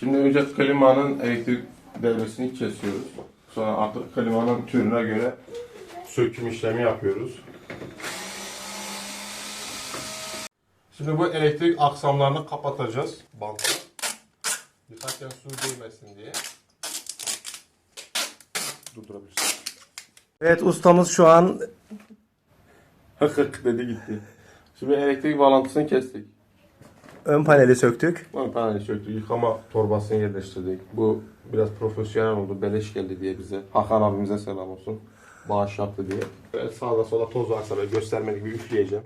Şimdi önce klimanın elektrik devresini kesiyoruz. Sonra artık klimanın türüne göre söküm işlemi yapıyoruz. Şimdi bu elektrik aksamlarını kapatacağız bantla. Yıkarken su değmesin diye. Durdurabilirsin. Evet ustamız şu an Hık hık dedi gitti. Şimdi elektrik bağlantısını kestik. Ön paneli söktük. Ön paneli söktük. Yıkama torbasını yerleştirdik. Bu biraz profesyonel oldu. Beleş geldi diye bize. Hakan abimize selam olsun. Bağış yaptı diye. Böyle sağda sola toz varsa böyle göstermelik bir üfleyeceğim.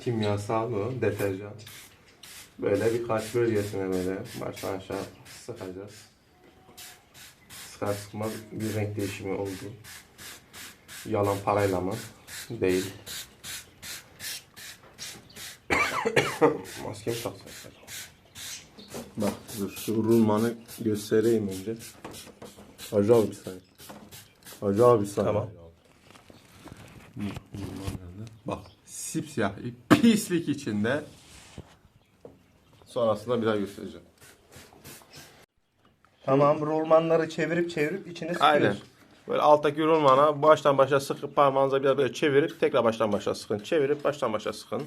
Kimyasal bu. Deterjan. Böyle birkaç bölgesine böyle baştan aşağı sıkacağız. Sıkar sıkmaz bir renk değişimi oldu. Yalan parayla mı? Değil. Maskemi taksaydım. Bak dur şu rulmanı göstereyim önce. Hacı abi bir saniye. Hacı abi bir saniye. Tamam. Bak sipsiyah pislik içinde. Sonrasında bir daha göstereceğim. Tamam rulmanları çevirip çevirip içine sıkıyoruz. Aynen. Böyle alttaki rulmana baştan başa sıkıp parmağınıza biraz böyle çevirip tekrar baştan başa sıkın. Çevirip baştan başa sıkın.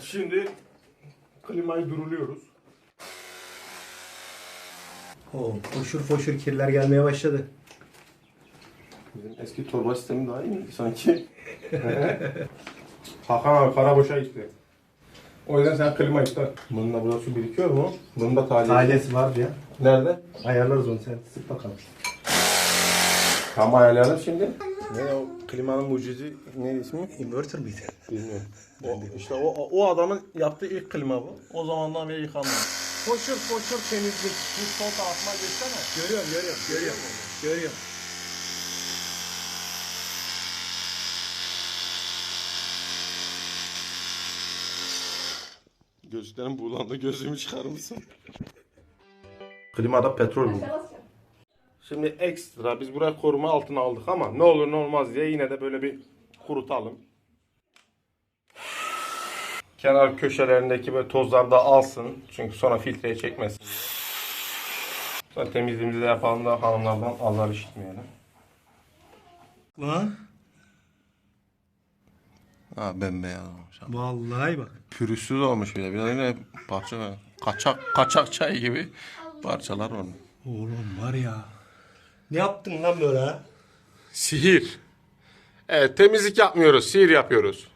Şimdi klimayı duruluyoruz. Oo, foşur foşur kirler gelmeye başladı. Bizim eski torba sistemi daha iyi miydi sanki? Hakan abi para boşa gitti. O yüzden sen klima iptal. Bunun da burada su birikiyor mu? Bunun da tahliyesi. Ailesi var ya. Nerede? Ayarlarız onu sen sık bakalım. Tam ayarlayalım şimdi. Ne o klimanın mucizi ne ismi? Inverter miydi? Bilmiyorum. O, işte o, o adamın yaptığı ilk klima bu. O zamandan beri yıkanmadı. Foşur foşur temizlik. Bir sol tarafıma geçsene. Görüyorum görüyorum görüyorum. Görüyorum. Gözlerim buğulandı. Gözümü çıkarır mısın? Klimada petrol bu. Şimdi ekstra biz buraya koruma altına aldık ama ne olur ne olmaz diye yine de böyle bir kurutalım. Kenar köşelerindeki böyle tozlar da alsın. Çünkü sonra filtreye çekmesin. Sonra temizliğimizi de yapalım da hanımlardan azar işitmeyelim. Lan Ha bembeyaz olmuş. vallahi bak. Pürüzsüz olmuş bir de. Bir de yine parça kaçak kaçak çay gibi parçalar var. Oğlum var ya. Ne yaptın lan böyle? Sihir. Evet temizlik yapmıyoruz, sihir yapıyoruz.